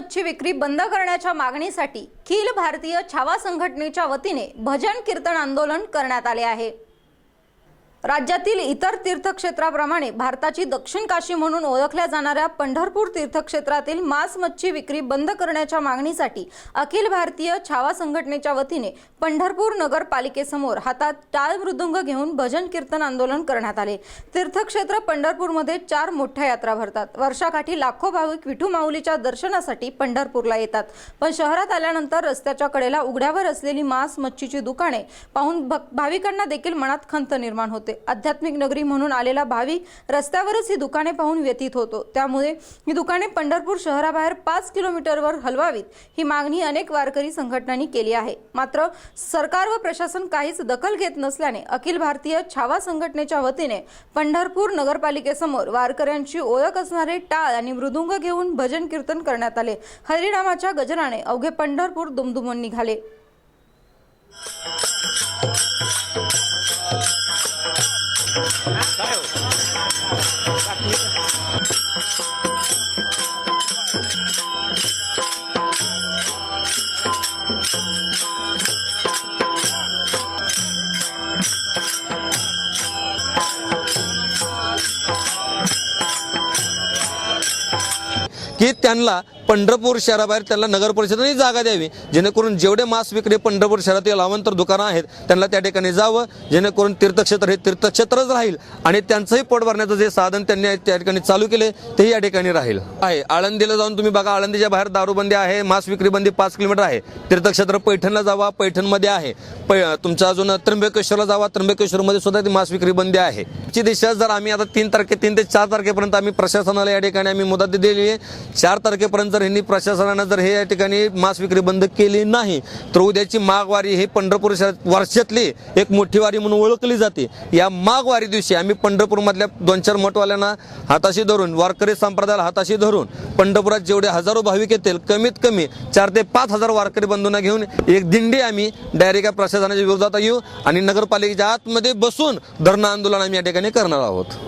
मच्छी विक्री बंद करण्याच्या मागणीसाठी खिल भारतीय छावा संघटनेच्या वतीने भजन कीर्तन आंदोलन करण्यात आले आहे. राज्यातील इतर तीर्थक्षेत्राप्रमाणे भारताची दक्षिण काशी म्हणून ओळखल्या जाणाऱ्या पंढरपूर तीर्थक्षेत्रातील मांस मच्छी विक्री बंद करण्याच्या मागणीसाठी अखिल भारतीय छावा संघटनेच्या वतीने पंढरपूर नगरपालिकेसमोर हातात टाळ मृदुंग घेऊन भजन कीर्तन आंदोलन करण्यात आले. तीर्थक्षेत्र पंढरपूरमध्ये चार मोठ्या यात्रा भरतात. वर्षाकाठी लाखो भाविक विठू माऊलीच्या दर्शनासाठी पंढरपूरला येतात. पण शहरात आल्यानंतर रस्त्याच्या कडेला उघड्यावर असलेली मांस मच्छीची दुकाने पाहून भाविकांना देखील मनात खंत निर्माण होते. आध्यात्मिक नगरी म्हणून आलेला भाविक रस्त्यावरच ही दुकाने पाहून व्यतीत होतो. त्यामुळे ही दुकाने पंढरपूर शहराबाहेर पाच किलोमीटरवर हलवावीत ही मागणी अनेक वारकरी संघटनांनी केली आहे. मात्र सरकार व प्रशासन काहीच दखल घेत नसल्याने अखिल भारतीय छावा संघटनेच्या वतीने पंढरपूर नगरपालिकेसमोर वारकऱ्यांची ओळख असणारे टाळ आणि मृदुंग घेऊन भजन कीर्तन करण्यात आले. हरिनामाच्या गजराने अवघे पंढरपूर दुमदुमून निघाले. की त्यांना पंढरपूर शहराबाहेर त्यांना नगर परिषदेने जागा द्यावी. जेणेकरून जेवढे मांस विक्री पंढरपूर शहरातील अवांतर दुकानं आहेत त्यांना त्या ठिकाणी जावं. जेणेकरून तीर्थक्षेत्र हे तीर्थक्षेत्रच राहील आणि त्यांचंही पोट भरण्याचं जे साधन त्यांनी त्या ठिकाणी चालू केले तेही या ठिकाणी राहील. आहे आळंदीला जाऊन तुम्ही बघा आळंदीच्या बाहेर दारूबंदी आहे मांस विक्री बंदी पाच किलोमीटर आहे. तीर्थक्षेत्र पैठणला जावा पैठणमध्ये आहे. पै तुमचा अजून त्र्यंबकेश्वरला जावा त्र्यंबकेश्वरमध्ये सुद्धा ती मांस विक्री बंदी आहे. ची दिशा जर आम्ही आता तीन तारखे तीन ते चार तारखेपर्यंत आम्ही प्रशासनाला या ठिकाणी आम्ही मुदत दिलेली आहे. चार तारखेपर्यंत जर यांनी प्रशासनानं जर हे या ठिकाणी मांस विक्री बंद केली नाही तर उद्याची माघवारी हे पंढरपूर शहरात वर्षातली एक मोठी वारी म्हणून ओळखली जाते. या माघवारी दिवशी आम्ही पंढरपूरमधल्या दोन चार मठवाल्यांना हाताशी धरून वारकरी संप्रदायाला हाताशी धरून पंढरपुरात जेवढे हजारो भाविक येतील कमीत कमी चार ते पाच हजार वारकरी बंधूंना घेऊन एक दिंडी आम्ही डायरेक्ट या प्रशासनाच्या विरोधात येऊ आणि नगरपालिकेच्या आतमध्ये बसून धरणं आंदोलन आम्ही या ठिकाणी करणार आहोत.